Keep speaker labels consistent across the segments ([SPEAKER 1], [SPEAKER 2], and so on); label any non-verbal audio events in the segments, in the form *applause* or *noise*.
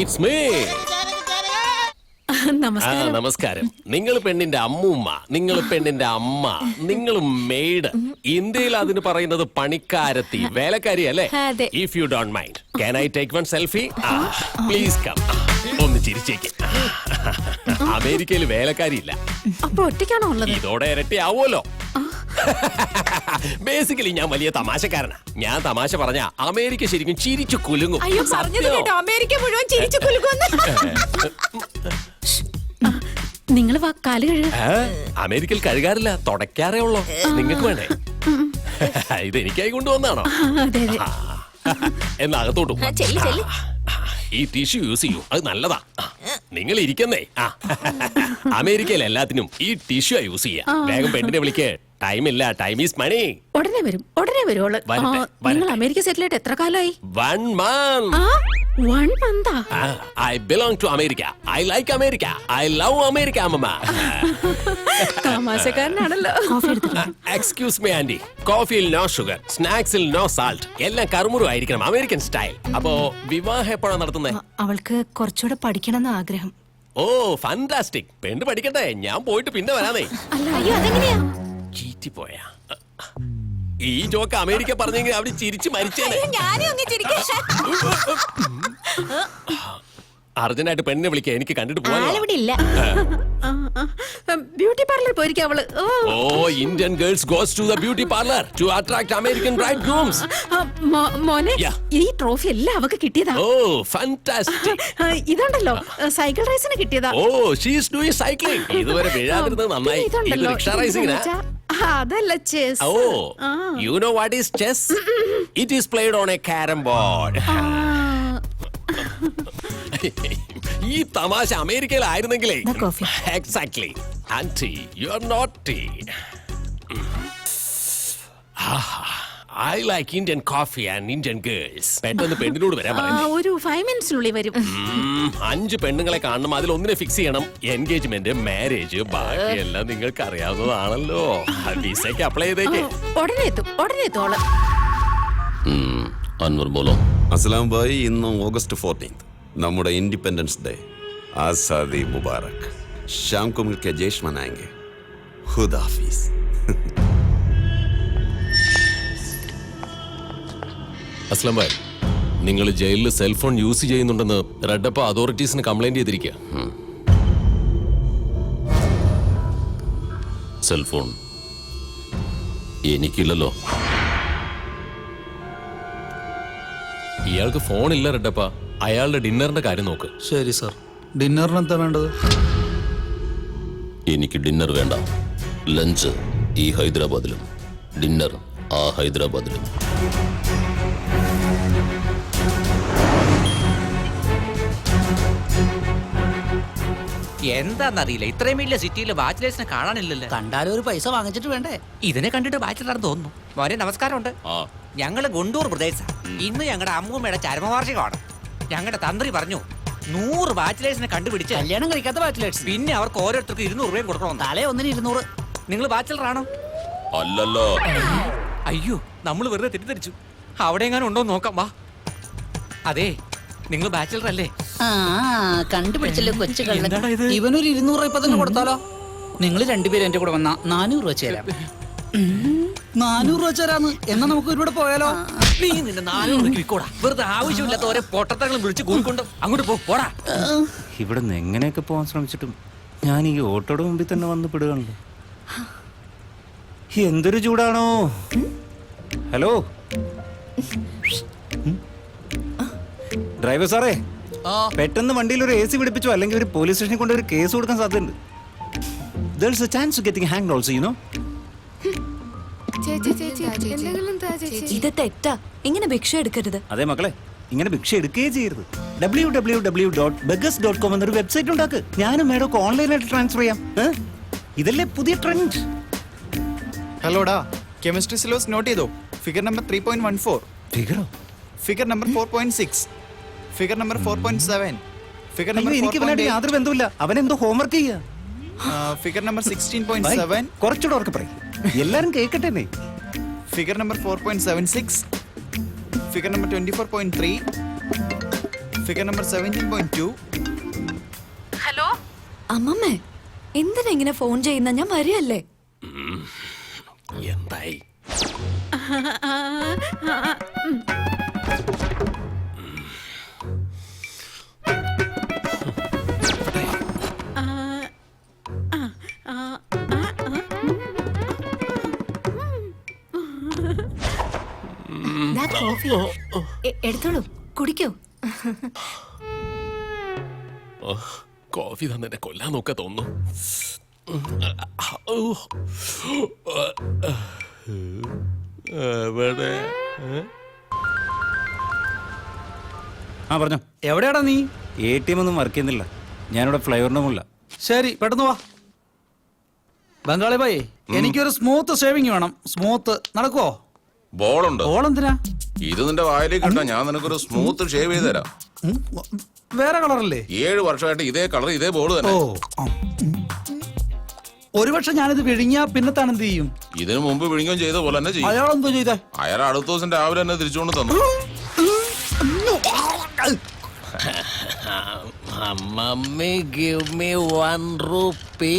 [SPEAKER 1] It's *laughs* me ആ
[SPEAKER 2] നമസ്കാരം.
[SPEAKER 1] നമസ്കാരം നിങ്ങൾ പെണ്ണിന്റെ അമ്മൂമ്മ നിങ്ങൾ പെണ്ണിന്റെ അമ്മ നിങ്ങൾ മെയ്ഡ് ഇന്ത്യയിൽ അതിന് പറയുന്നത് പണിക്കാരത്തി വേലക്കാരി അല്ലേ?
[SPEAKER 2] അതെ.
[SPEAKER 1] If you don't mind can I take one selfie please come ഒന്ന് ചിരിച്ചേക്ക്. അമേരിക്കയിൽ വേലക്കാരിയില്ല.
[SPEAKER 2] അപ്പൊ ഒറ്റയ്ക്കാണോ ഉള്ളത്?
[SPEAKER 1] ഇതോടെ ഇരട്ടി ആവുമല്ലോ *laughs* ബേസിക്കലി ഞാൻ വലിയ തമാശക്കാരനാ. ഞാൻ തമാശ പറഞ്ഞ അമേരിക്ക ശരിക്കും ചിരിച്ചു കുലുങ്ങും.
[SPEAKER 2] അയ്യോ പറഞ്ഞത് കേട്ടോ. അമേരിക്ക മുഴുവൻ ചിരിച്ചു കുലുങ്ങും *laughs* നിങ്ങൾ കാൽ കഴുക?
[SPEAKER 1] അമേരിക്കയിൽ കഴുകാറില്ല തുടയ്ക്കാറേ ഉള്ളോ. നിങ്ങൾക്ക് വേണേ *laughs* ഇത് എനിക്കായി കൊണ്ടുവന്നാണോ എന്നാ അകത്തോട്ടും പോ.
[SPEAKER 2] ചെല്ലി ചെല്ലി.
[SPEAKER 1] ഈ ടിഷ്യൂ യൂസ് ചെയ്യൂ. അത് നല്ലതാ. നിങ്ങൾ ഇരിക്കുന്നേ. അമേരിക്കയിൽ എല്ലാത്തിനും ഈ ടിഷ്യൂ യൂസ് ചെയ്യാം. വേഗം പെണ്ണിനെ വിളിക്ക്. ടൈം ഇല്ല. ടൈം ഈസ് മണി
[SPEAKER 2] ഉടനെ വരും. ഉടനെ വരുവോൾ
[SPEAKER 1] വരട്ടെ,
[SPEAKER 2] നിങ്ങൾ
[SPEAKER 1] വരട്ടെ.
[SPEAKER 2] അമേരിക്ക സെറ്റിൽ ആയിട്ട് എത്ര കാലമായി
[SPEAKER 1] വൺ മന്ത്
[SPEAKER 2] ആ one മന്താ
[SPEAKER 1] I belong to America I like America I love America അമ്മ
[SPEAKER 2] തമാശക്കാരനാണല്ലോ.
[SPEAKER 1] എക്സ്ക്യൂസ് മീ ആന്റി കോഫിയിൽ നോ ഷുഗർ സ്നാക്സിൽ നോ സാൾട്ട് എല്ലാം കറുമുറു ആയിരിക്കണം. അമേരിക്കൻ സ്റ്റൈൽ അപ്പോ വിവാഹം എപ്പോഴാണ് നടത്തുന്നത്
[SPEAKER 3] അവൾക്ക് കുറച്ചുകൂടെ പഠിക്കണം എന്ന് ആഗ്രഹം.
[SPEAKER 1] ഓ ഫാന്റാസ്റ്റിക് പെണ്ണ് പഠിക്കട്ടെ. ഞാൻ പോയിട്ട് പിന്നെ വരാനേ
[SPEAKER 2] അല്ല അയ്യോ അതെങ്ങനെയാ?
[SPEAKER 1] ചീറ്റി പോയാ ഈ ജോക്ക് അമേരിക്ക പറഞ്ഞെങ്കിൽ അവിടെ ചിരിച്ചു മരിച്ചേനെ. അർജന്റായിട്ട് പെണ്ണിനെ വിളിക്കുക എനിക്ക് കണ്ടിട്ട് പോവാ
[SPEAKER 3] ആളിവിടെ ഇല്ല.
[SPEAKER 2] ബ്യൂട്ടി പാർലർ പോയിരിക്കും അവൾ. ഓ.
[SPEAKER 1] Indian girls goes to the beauty parlour to attract American bride grooms
[SPEAKER 2] മോനെ. ഈ ട്രോഫി എല്ലാം അവക്ക് കിട്ടിയതാ.
[SPEAKER 1] ഓ ഫാന്റാസ്റ്റിക്
[SPEAKER 2] ഇതുണ്ടല്ലോ സൈക്കിൾ റേസിന് കിട്ടിയതാ.
[SPEAKER 1] Oh she is doing cycling ഇതുവരെ വീഴാതിരുന്നത് നന്നായി. ഇത്
[SPEAKER 2] ഇതുണ്ടല്ലോ,
[SPEAKER 1] റിക്ഷ റൈസിംഗിനാ
[SPEAKER 2] അതല്ല chess
[SPEAKER 1] oh you know what is chess it is played on a carrom board ഈ തമാശ അമേരിക്കയിലായിരുന്നെങ്കിലേ. Exactly aunty you are not I like Indian coffee and Indian girls പെട്ടെന്ന് പെണ്ണിനോട് വരാൻ ആ,
[SPEAKER 2] ഒരു ഫൈവ് മിനിറ്റ്സിനുള്ളിൽ വരും.
[SPEAKER 1] അഞ്ച് പെണ്ണുങ്ങളെ കാണണം. അതിൽ ഒന്നിനെ ഫിക്സ് ചെയ്യണം. എൻഗേജ്മെന്റ് മാരേജ് ബാക്കിയെല്ലാം നിങ്ങൾക്ക് അറിയാവുന്നതാണല്ലോ വിസയ്ക്ക് അപ്ലൈ ചെയ്തേക്കേ
[SPEAKER 2] ഉടനെ എത്തും. ഉടനെ എത്തോൾ.
[SPEAKER 1] അൻവർ ബോലോ.
[SPEAKER 4] അസ്സലാം ഭായി ഇന്ന് ഓഗസ്റ്റ് ഫോർട്ടീൻത് നമ്മുടെ ഇൻഡിപെൻഡൻസ് ഡേ ആസാദി മുബാറക്. ശ്യാം കുമിൽ കെ ജേഷ് മനാങ്കെ ഹുദാഫീസ്
[SPEAKER 1] അസ്ലം ഭായ് നിങ്ങൾ ജയിലിൽ സെൽഫോൺ യൂസ് ചെയ്യുന്നുണ്ടെന്ന് റെഡപ്പ അതോറിറ്റീസിന് കംപ്ലൈന്റ് ചെയ്തിരിക്കുക സെൽഫോൺ എനിക്കില്ലല്ലോ. ഇയാൾക്ക് ഫോൺ ഇല്ല റെഡപ്പ അയാളുടെ ഡിന്നറിന്റെ കാര്യം നോക്ക്.
[SPEAKER 5] ശരി സർ ഡിന്നറിന് എന്താ വേണ്ടത്?
[SPEAKER 1] എനിക്ക് ഡിന്നർ വേണ്ട. ലഞ്ച് ഈ ഹൈദരാബാദിലും. ഡിന്നർ ആ ഹൈദരാബാദിലും.
[SPEAKER 6] എന്താന്നറിയില്ല. ഇത്രയും വലിയ സിറ്റിയിൽ ബാച്ചിലേഴ്സിനെ കാണാനില്ലല്ലോ.
[SPEAKER 5] കണ്ടാലും ഒരു പൈസ വാങ്ങിച്ചിട്ട് വേണ്ടേ?
[SPEAKER 6] ഇതിനെ കണ്ടിട്ട് ബാച്ചിലറാന്ന് തോന്നുന്നു. മോനെ നമസ്കാരമുണ്ട്. ഞങ്ങൾ ഗുണ്ടൂർ പ്രദേശ ഇന്ന് ഞങ്ങളുടെ അമ്മൂമ്മയുടെ ചരമവാർഷികമാണ്. ഞങ്ങളുടെ തന്ത്രി പറഞ്ഞു നൂറ് ബാച്ചിലേഴ്സിനെ കണ്ടുപിടിച്ച്
[SPEAKER 5] കല്യാണം കഴിക്കാത്ത ബാച്ചിലേഴ്സ്
[SPEAKER 6] പിന്നെ അവർക്ക് ഓരോരുത്തർക്ക് ഇരുന്നൂറ് രൂപയും കൊടുക്കണം
[SPEAKER 5] തലേ ഒന്നിന് ഇരുന്നൂറ്.
[SPEAKER 6] നിങ്ങൾ ബാച്ചിലറാണോ
[SPEAKER 1] അല്ലല്ലോ.
[SPEAKER 6] അയ്യോ നമ്മൾ വെറുതെ തെറ്റിദ്ധരിച്ചു. അവിടെ എങ്ങാനും ഉണ്ടോ നോക്കാം വാ. അതെ നിങ്ങൾ ബാച്ചിലർ അല്ലേ?
[SPEAKER 5] ആ കണ്ടുപിടിച്ചല്ലോ കൊച്ചു? കള്ളൻ ഇവനൊരു ഇരുന്നൂറ് ഇപ്പൊ തന്നെ കൊടുത്താലോ? നിങ്ങൾ രണ്ടുപേരും എന്റെ കൂടെ വന്നാ നാനൂറ് രൂപ ചേരാം. നാനൂറ് രൂപ ചേരാന്ന്. എന്നാ നമുക്ക് ഒരുപാട് പോയാലോ?
[SPEAKER 6] നീ നിന്റെ നാനൂറ് കിക്കോടാ വെറുതെ ആവശ്യമില്ലാത്ത ഓരോ പൊട്ടത്തങ്ങളും വിളിച്ച് കൂടിക്കൊണ്ട് അങ്ങോട്ട് പോ പോടാ.
[SPEAKER 7] ഇവിടെ നിന്ന് എങ്ങനെയൊക്കെ പോവാൻ ശ്രമിച്ചിട്ടും ഞാൻ ഈ ഓട്ടോയുടെ മുമ്പിൽ തന്നെ വന്ന് പെടുകയാണല്ലോ. എന്തൊരു ചൂടാണോ? ഹലോ? ഡ്രൈവർ സാറേ പെട്ടെന്ന് വണ്ടിയിൽ ഒരു എ സി പിടിപ്പിച്ചോ അല്ലെങ്കിൽ ഒരു പോലീസ് സ്റ്റേഷനിൽ കൊണ്ട് ഒരു കേസ് കൊടുക്കാൻ സാധ്യതയുണ്ട്. There's a chance of getting hanged also, you know?
[SPEAKER 3] ഇത് തെറ്റാ. ഇങ്ങനെ ഭിക്ഷ എടുക്കരുത്.
[SPEAKER 7] അതെ മക്കളെ ഇങ്ങനെ ഭിക്ഷ എടുക്കുകയേ ചെയ്യരുത്. W W W dot beggars dot com എന്നൊരു വെബ്സൈറ്റ് ഉണ്ടാക്ക്. ഞാനും മേഡം ഒക്കെ ഓൺലൈനായിട്ട് ട്രാൻസ്ഫർ ചെയ്യാം? ഇതല്ലേ പുതിയ ട്രെൻഡ്
[SPEAKER 8] ഹലോടാ കെമിസ്ട്രി സിലബസ് നോട്ട് ചെയ്തോ? Figure number three point one four
[SPEAKER 7] ഫിഗറോ
[SPEAKER 8] figure number four point six figure number four point seven figure number
[SPEAKER 7] എനിക്ക് ഇവനായിട്ട് യാതൊരു ബന്ധമില്ല അവൻ എന്തോ ഹോംവർക്ക് ചെയ്യാ.
[SPEAKER 8] Figure number sixteen point. Seven
[SPEAKER 7] കുറച്ചുകൂടെ ഉറക്കെ പറയും. എല്ലാരും കേൾക്കട്ടെ നീ.
[SPEAKER 8] Figure number four point seven six figure number twenty four point three figure number seventeen point two
[SPEAKER 2] hello
[SPEAKER 3] അമ്മമ്മേ എന്തിനാ ഇങ്ങനെ ഫോൺ ചെയ്യുന്ന? ഞാൻ വരികയല്ലേ?
[SPEAKER 1] എന്തായി? *laughs*
[SPEAKER 3] എടുത്തോളൂ. കുടിക്കോ.
[SPEAKER 1] ഓ, കോഫി തന്നെ എന്നെ കൊല്ലാൻ നോക്ക തോന്നുന്നു. എവിടെ?
[SPEAKER 7] ആ പറഞ്ഞോ.
[SPEAKER 5] എവിടെയാടാ നീ?
[SPEAKER 7] എ ടി എം ഒന്നും വർക്ക് ചെയ്യുന്നില്ല. ഞാനിവിടെ ഫ്ലൈവറിന്റെ ഇല്ല
[SPEAKER 5] ശരി പെട്ടെന്ന് വാ. ബംഗാളി ഭായി എനിക്കൊരു സ്മൂത്ത് ഷേവിങ് വേണം. സ്മൂത്ത് നടക്കുവോ?
[SPEAKER 9] ബോളുണ്ട്.
[SPEAKER 5] ഓൾ എന്തിനാ
[SPEAKER 9] ഇത് നിന്റെ വായിലേക്ക് ഇട്ടാ ഞാൻ നിനക്കൊരു സ്മൂത്ത് ഷേവ് ചെയ്ത് തരാം.
[SPEAKER 5] ഉം, വേറെ കളറല്ലേ?
[SPEAKER 9] ഏഴ് വർഷമായിട്ട് ഇതേ കളർ ഇതേ ബോൾ
[SPEAKER 5] ഓ
[SPEAKER 9] തന്നെ
[SPEAKER 5] ആ. ഒരുപക്ഷെ ഞാനിത് വിഴിഞ്ഞാ പിന്നെ തണെന്ത് ചെയ്യും?
[SPEAKER 9] ഇതിനു മുമ്പ് വിഴുങ്ങുകയും ചെയ്ത പോലെ തന്നെ ചെയ്യും.
[SPEAKER 5] അയാളെന്തോ ചെയ്തേ?
[SPEAKER 9] അയാൾ അടുത്ത ദിവസം രാവിലെ തന്നെ തിരിച്ചുകൊണ്ട് തന്നു.
[SPEAKER 1] Mummy give me one rupee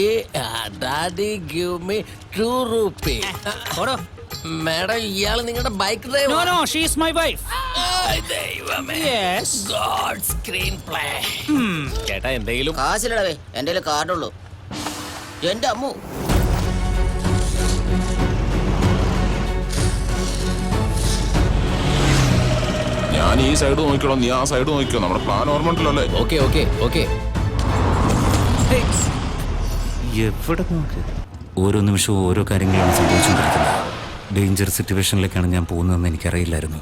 [SPEAKER 1] daddy give me two rupee madam ഇയാൾ നിങ്ങളുടെ bike
[SPEAKER 5] no no she is my wife
[SPEAKER 1] god screen play ചേട്ടാ എന്തെങ്കിലും?
[SPEAKER 10] കാശില്ലടവേ എന്റെ കാർഡുള്ളൂ. എന്റെ അമ്മു.
[SPEAKER 9] ഞാൻ ഈ സൈഡ് നോക്കിക്കോളാം നീ ആ സൈഡ് നോക്കിക്കോ. നമ്മുടെ പ്ലാൻ ഓർമ്മ ഉണ്ടല്ലോ അല്ലേ?
[SPEAKER 1] Okay okay okay.
[SPEAKER 7] എവിടെ നോക്ക്? ഓരോ നിമിഷവും ഓരോ കാര്യങ്ങളാണ് സംഭവിച്ചുകൊണ്ടിരിക്കുന്നത്. ഡേഞ്ചർ സിറ്റുവേഷനിലേക്കാണ് ഞാൻ പോകുന്നതെന്ന് എനിക്കറിയില്ലായിരുന്നു.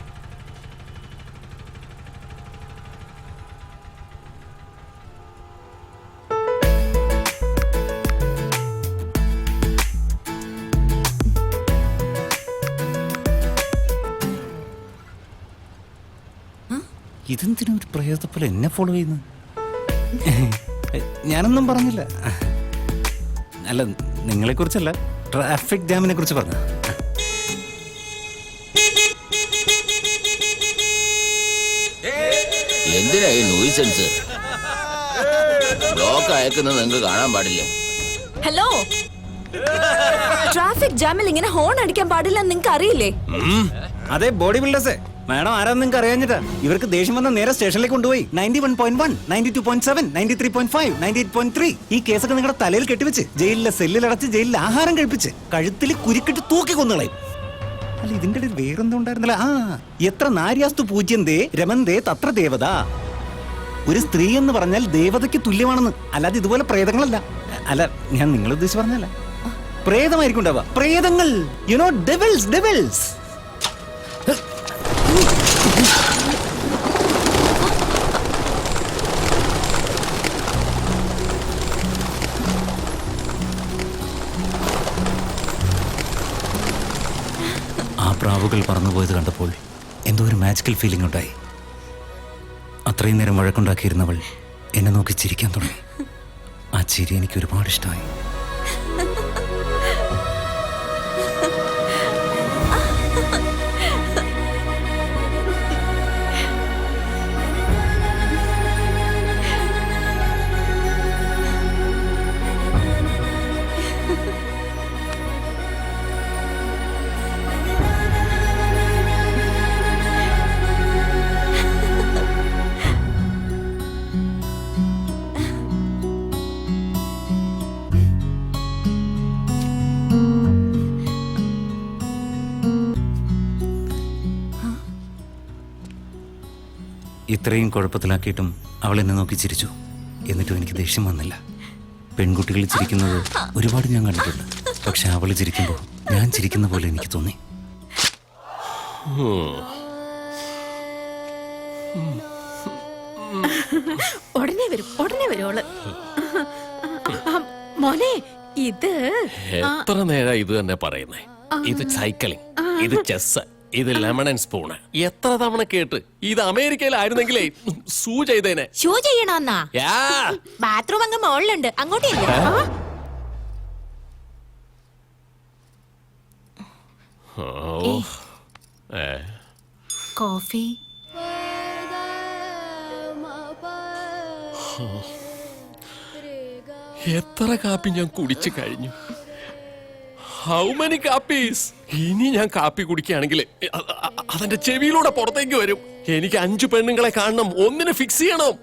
[SPEAKER 7] ഇതെന്തിനും ഒരു പ്രേതത്തെ പോലെ എന്നെ ഫോളോ ചെയ്യുന്നു ഞാനൊന്നും പറഞ്ഞില്ല. അല്ല നിങ്ങളെക്കുറിച്ചല്ല ട്രാഫിക് ജാമിനെ കുറിച്ച് പറഞ്ഞു
[SPEAKER 10] എന്തിനാ ഈ നോയിസൻസ് ബ്ലോക്ക് അയക്കുന്നത് നിങ്ങൾക്ക് കാണാൻ പാടില്ല.
[SPEAKER 3] ഹലോ ട്രാഫിക് ജാമിൽ ഇങ്ങനെ ഹോൺ അടിക്കാൻ പാടില്ല നിങ്ങൾക്ക് അറിയില്ലേ?
[SPEAKER 7] അതെ ബോഡി ബിൽഡേഴ്സ് മാഡം ആരാന്ന് നിങ്ങൾക്ക് അറിയാഞ്ഞിട്ടാ? ഇവർക്ക് ദേഷ്യം വന്ന നേരെ സ്റ്റേഷനിലേക്ക് കൊണ്ടുപോയി. Ninety one point one ninety two point seven ninety three point five ninety eight point three. ഈ കേസൊക്കെ നിങ്ങളുടെ തലയിൽ കെട്ടിവെച്ച് ജയിലിലെ സെല്ലിൽ അടച്ച് ജയിലിൽ ആഹാരം കഴിപ്പിച്ച് കഴുത്തിൽ കുരുക്കിട്ട് തൂക്കി കൊന്നുകളയും അല്ല ഇതിന്റെ ഇടയിൽ വേറെന്തോ ഉണ്ടായിരുന്നല്ല. ആ എത്ര നാര്യാസ്തു പൂജ്യന്തേ രമന്തേ തത്ര ദേവത. ഒരു സ്ത്രീ എന്ന് പറഞ്ഞാൽ ദേവതയ്ക്ക് തുല്യമാണെന്ന്. അല്ലാതെ ഇതുപോലെ പ്രേതങ്ങളല്ല. അല്ല ഞാൻ നിങ്ങളുദ്ദേശിച്ച് പറഞ്ഞല്ല പ്രേതമായിരിക്കും ഉണ്ടാവുക. പ്രേതങ്ങൾ. യു നോ ഡെവിൾസ് ഡെവിൾസ് പ്രാവുകൾ പറന്നുപോയത് കണ്ടപ്പോൾ എന്തോ ഒരു മാജിക്കൽ ഫീലിംഗ് ഉണ്ടായി. അത്രയും നേരം വഴക്കുണ്ടാക്കിയിരുന്നവൾ എന്നെ നോക്കി ചിരിക്കാൻ തുടങ്ങി. ആ ചിരി എനിക്ക് ഒരുപാട് ഇഷ്ടമായി. ഇത്രയും കുഴപ്പത്തിലാക്കിയിട്ടും അവൾ എന്നെ നോക്കി ചിരിച്ചു. എന്നിട്ടും എനിക്ക് ദേഷ്യം വന്നില്ല. പെൺകുട്ടികൾ ചിരിക്കുന്നത് ഒരുപാട് ഞാൻ കണ്ടിട്ടുണ്ട്. പക്ഷെ അവൾ ചിരിക്കുമ്പോൾ ഞാൻ ചിരിക്കുന്ന പോലെ എനിക്ക് തോന്നി.
[SPEAKER 2] ഉടനെ വരും ഉടനെ വരും അവൾ. മോനെ ഇത്
[SPEAKER 1] എത്ര നേരം ഇത് തന്നെ പറയുന്നേ? ഇത് സൈക്ലിംഗ് ഇത് ചെസ് ഇത് ലെമൺ ആൻഡ് സ്പൂണ്. എത്ര തവണ കേട്ട്? ഇത് അമേരിക്കയിലായിരുന്നെങ്കിലേ സൂ ചെയ്തേനെ.
[SPEAKER 3] ഷൂ ചെയ്യണമെന്നാ
[SPEAKER 1] യാ.
[SPEAKER 3] ബാത്റൂം അങ്ങ് മുകളിലുണ്ട്
[SPEAKER 1] ഓ. ഏ.
[SPEAKER 3] കോഫി.
[SPEAKER 1] എത്ര കാപ്പി ഞാൻ കുടിച്ചു കഴിഞ്ഞു? ഹൗ മെനി കാപ്പീസ് ഇനി ഞാൻ കാപ്പി കുടിക്കുകയാണെങ്കിൽ അതെന്റെ ചെവിയിലൂടെ പുറത്തേക്ക് വരും. എനിക്ക് അഞ്ചു പെണ്ണുങ്ങളെ കാണണം. ഒന്നിനെ ഫിക്സ് ചെയ്യണം.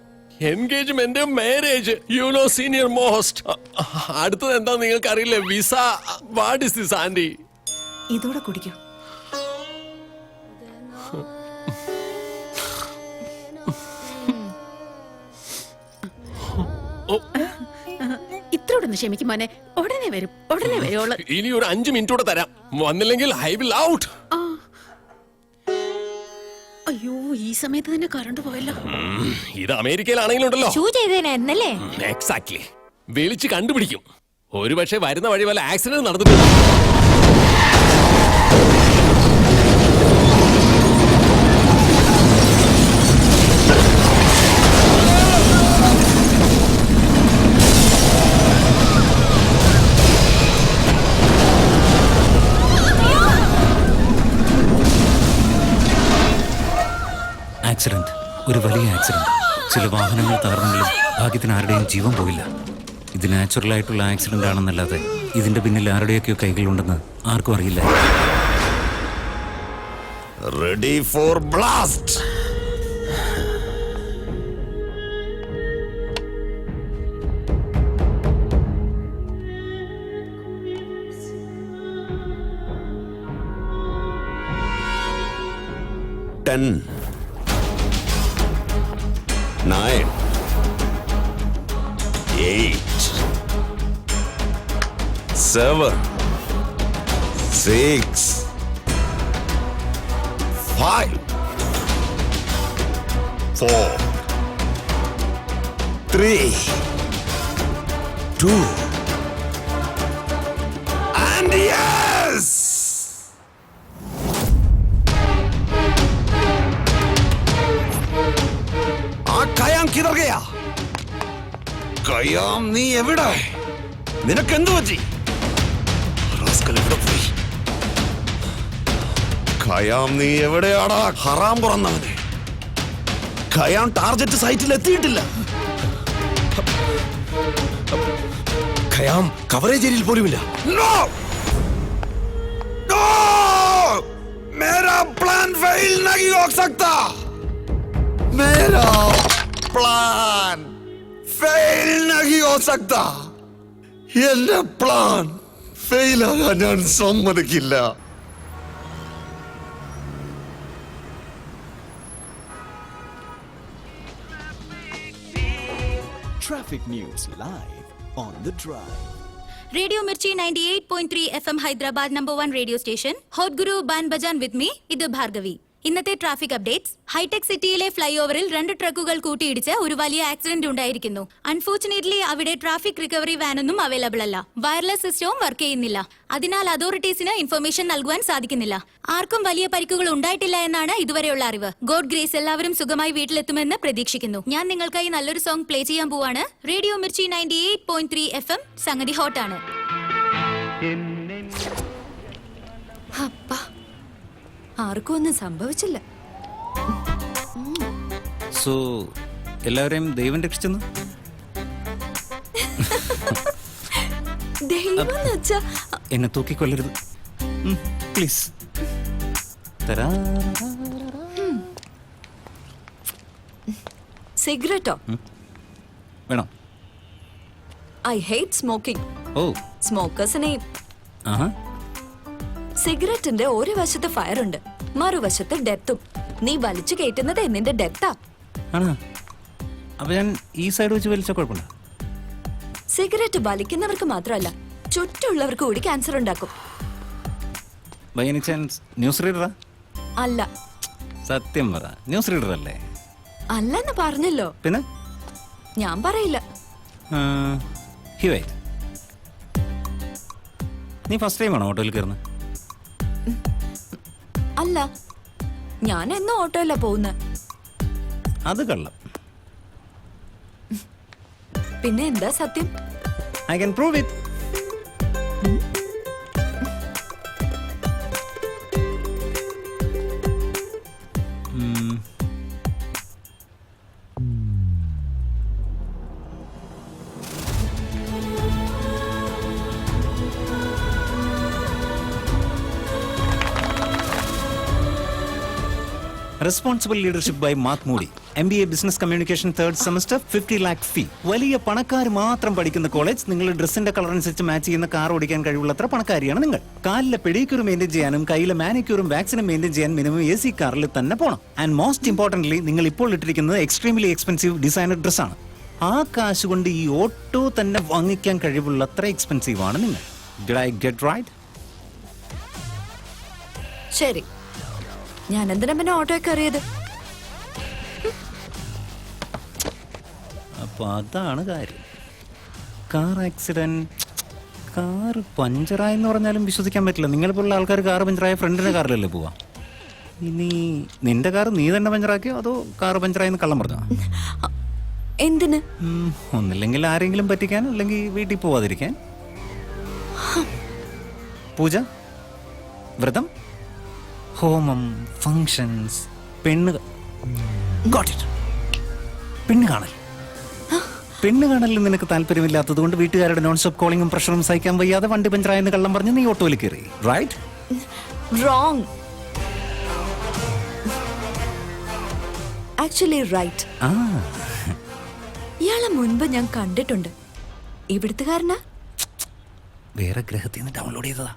[SPEAKER 1] Engagement marriage you know senior most അടുത്തത് എന്താ നിങ്ങൾക്ക് അറിയില്ലേ visa what is this aunty
[SPEAKER 3] ഇതോടെ കുടിക്കും.
[SPEAKER 2] ഇത്രയോടൊന്ന് ക്ഷമിക്കും മോനെ. ഉടനെ വരും ഉടനെ വരുവോൾ
[SPEAKER 1] ഇനി ഒരു അഞ്ചു മിനിറ്റ് കൂടെ തരാം. വന്നില്ലെങ്കിൽ ഐ വിൽ ഔട്ട്
[SPEAKER 2] ആ. അയ്യോ ഈ സമയത്ത് തന്നെ കറണ്ട് പോയല്ലോ.
[SPEAKER 1] ഇത് അമേരിക്കയിലാണെങ്കിലും ഉണ്ടല്ലോ.
[SPEAKER 3] ഷൂ ചെയ്തേനല്ലേ
[SPEAKER 1] എക്സാക്ട്ലി വിളിച്ച് കണ്ടുപിടിക്കും. ഒരുപക്ഷെ വരുന്ന വഴി വല്ല ആക്സിഡന്റ് നടന്നിട്ടുണ്ട്?
[SPEAKER 7] ഒരു വലിയ ആക്സിഡന്റ്. ചില വാഹനങ്ങൾ തകർന്നെങ്കിലും ഭാഗ്യത്തിന് ആരുടെയും ജീവൻ പോയില്ല. ഇത് നാച്ചുറൽ ആയിട്ടുള്ള ആക്സിഡന്റ് ആണെന്നല്ലാതെ ഇതിന്റെ പിന്നിൽ ആരുടെയൊക്കെയോ കൈകളുണ്ടെന്ന് ആർക്കും അറിയില്ല.
[SPEAKER 4] Ready for blast ten nine, eight, seven, six, five, four, three, two, and yeah! നീ എവിടെ? നിനക്കെന്തു പറ്റി? ഖയാം നീ എവിടെയാടാ? ഹറാം പുറന്നവനെ ഖയാം ടാർഗറ്റ് സൈറ്റിൽ എത്തിയിട്ടില്ല. ഖയാം കവറേജ് ഏരിയയിൽ പോലുമില്ല. നോ നോ പ്ലാൻ फेल नहीं हो सकता എന്റെ പ്ലാൻ ഫെയിലാകാൻ ഞാൻ സമ്മതിക്കില്ല
[SPEAKER 8] traffic news live on the drive
[SPEAKER 3] radio Mirchi ninety eight point three F M Hyderabad number one radio station hot ಗುರು ಬಾನ್ ಬಜಾನ್ ವಿತ್ ಮೀ ಇದು ಭಾರ್ಗವಿ ഇന്നത്തെ ട്രാഫിക് അപ്ഡേറ്റ്സ് ഹൈടെക് സിറ്റിയിലെ ഫ്ലൈ ഓവറിൽ രണ്ട് ട്രക്കുകൾ കൂട്ടിയിടിച്ച് ഒരു വലിയ ആക്സിഡന്റ് ഉണ്ടായിരിക്കുന്നു. അൺഫോർച്ചുനേറ്റ്ലി അവിടെ ട്രാഫിക് റിക്കവറി വാനൊന്നും അവൈലബിൾ അല്ല. വയർലെസ് സിസ്റ്റവും വർക്ക് ചെയ്യുന്നില്ല. അതിനാൽ അതോറിറ്റീസിന് ഇൻഫർമേഷൻ നൽകുവാൻ സാധിക്കുന്നില്ല. ആർക്കും വലിയ പരിക്കുകൾ ഉണ്ടായിട്ടില്ല എന്നാണ് ഇതുവരെയുള്ള അറിവ്. ഗോഡ് ഗ്രേസ് എല്ലാവരും സുഖമായി വീട്ടിലെത്തുമെന്ന് പ്രതീക്ഷിക്കുന്നു. ഞാൻ നിങ്ങൾക്കായി നല്ലൊരു സോങ് പ്ലേ ചെയ്യാൻ പോവാണ്. Radio Mirchi ninety eight point three F M സംഗതി ഹോട്ടാണ് ആർക്കും ഒന്നും സംഭവിച്ചില്ല.
[SPEAKER 7] സോ എല്ലാവരെയും ദൈവം രക്ഷിച്ചെന്ന്?
[SPEAKER 3] ദൈവം വെച്ചാ
[SPEAKER 7] എന്നെ തൂക്കിക്കൊല്ലരുത്. പ്ലീസ് തരാ.
[SPEAKER 3] സിഗരറ്റോ?
[SPEAKER 7] വേണോ?
[SPEAKER 3] I hate smoking.
[SPEAKER 7] ഓ.
[SPEAKER 3] സ്മോക്കേഴ്സിനെ
[SPEAKER 7] ആഹാ.
[SPEAKER 3] സിഗരറ്റിന്റെ ഒരു വശത്ത് ഫയർ ഉണ്ട് മറുവശത്ത് ഡെത്തും നീ വലിച്ചു കയറ്റുന്നത് നിന്റെ ഡെത്താ
[SPEAKER 7] ആണോ? അപ്പൊ ഞാൻ ഈ സൈഡ് വെച്ച് വലിച്ച കുഴപ്പമുണ്ടോ?
[SPEAKER 3] സിഗരറ്റ് വലിക്കുന്നവർക്ക് മാത്രമല്ല ചുറ്റുള്ളവർക്ക് കൂടി ക്യാൻസർ ഉണ്ടാക്കും.
[SPEAKER 7] ബൈ എനി ചാൻസ് ന്യൂസ് റീഡറാ
[SPEAKER 3] അല്ല.
[SPEAKER 7] സത്യം പറ ന്യൂസ് റീഡർ അല്ലേ?
[SPEAKER 3] അല്ലെന്ന് പറഞ്ഞല്ലോ.
[SPEAKER 7] പിന്നെ?
[SPEAKER 3] ഞാൻ പറയില്ല.
[SPEAKER 7] നീ ഫസ്റ്റ് ടൈം ആണോ ഓട്ടോയിൽ കയറുന്നത്
[SPEAKER 3] അല്ല ഞാൻ എന്നും ഓട്ടോയില്ല പോകുന്നത്
[SPEAKER 7] അത് കള്ളം.
[SPEAKER 3] പിന്നെ എന്താ സത്യം?
[SPEAKER 7] I can prove it responsible leadership by Mark Moody M B A business communication third semester fifty lakh fee വലിയ പണക്കാർ മാത്രം പഠിക്കുന്ന കോളേജ് നിങ്ങളുടെ ഡ്രസ്സിന്റെ കളർ അനുസരിച്ച് മാച്ച് ചെയ്യുന്ന കാർ ഓടിക്കാൻ കഴിവുള്ളത്ര പണക്കാരിയാണ് നിങ്ങൾ. കാലിലെ പെഡിക്യൂർ മെയിന്റെയിൻ ചെയ്യാനും കയ്യിലെ മാനിക്യൂറും വാക്സിനും മെയിന്റെയിൻ ചെയ്യാൻ മിനിമം എ സി കാറിൽ തന്നെ പോകണം ആൻഡ് മോസ്റ്റ് ഇമ്പോർട്ടന്റ്ലി നിങ്ങൾ ഇപ്പോൾ ഇട്ടിരിക്കുന്നത് എക്സ്ട്രീംലി എക്സ്പെൻസീവ് ഡിസൈനർ ഡ്രസ്സാണ് ആ കാശ് കൊണ്ട് ഈ ഓട്ടോ തന്നെ വാങ്ങിക്കാൻ കഴിവുള്ളത്ര എക്സ്പെൻസീവ് ആണ് നിങ്ങൾ. ഡിഡ് ഐ ഗെറ്റ് റൈറ്റ്
[SPEAKER 11] ശരി. ഞാൻ എന്തിനാ പിന്നെ ഓട്ടോ കയറിയത്?
[SPEAKER 7] അപ്പൊ അതാണ് കാര്യം. കാർ ആക്സിഡന്റ് കാർ പഞ്ചറായെന്ന് പറഞ്ഞാലും വിശ്വസിക്കാൻ പറ്റില്ല. നിങ്ങളെപ്പോലുള്ള ആൾക്കാർ കാർ പഞ്ചറായ ഫ്രണ്ടിന്റെ കാറിലല്ലേ പോവാ? ഇനി നിന്റെ കാർ നീ തന്നെ പഞ്ചറാക്കിയോ അതോ കാർ പഞ്ചറായെന്ന് കള്ളം പറഞ്ഞോ?
[SPEAKER 11] എന്തിന്?
[SPEAKER 7] ഒന്നില്ലെങ്കിൽ ആരെങ്കിലും പറ്റിക്കാൻ അല്ലെങ്കിൽ വീട്ടിൽ പോവാതിരിക്കാൻ. പൂജ? വ്രതം? ഹോമം ഫങ്ഷൻസ് പെണ്ണ്. പെണ്ണ് കാണൽ. പെണ്ണ് കാണലിൽ നിനക്ക് താല്പര്യമില്ലാത്തത് കൊണ്ട് വീട്ടുകാരുടെ നോൺ സ്റ്റോപ്പ് കോളിംഗും പ്രഷറും സഹിക്കാൻ വയ്യാതെ വണ്ടി പഞ്ചറായെന്ന് കള്ളം പറഞ്ഞ് നീ ഓട്ടോയിൽ കയറി. റൈറ്റ്
[SPEAKER 11] റോങ് ആക്ച്വലി റൈറ്റ് ഇയാളെ മുൻപ് ഞാൻ കണ്ടിട്ടുണ്ട്. ഇവിടുത്തുകാരനാ?
[SPEAKER 7] വേറെ ഗ്രഹത്തിൽ നിന്ന് ഡൗൺലോഡ് ചെയ്തതാ.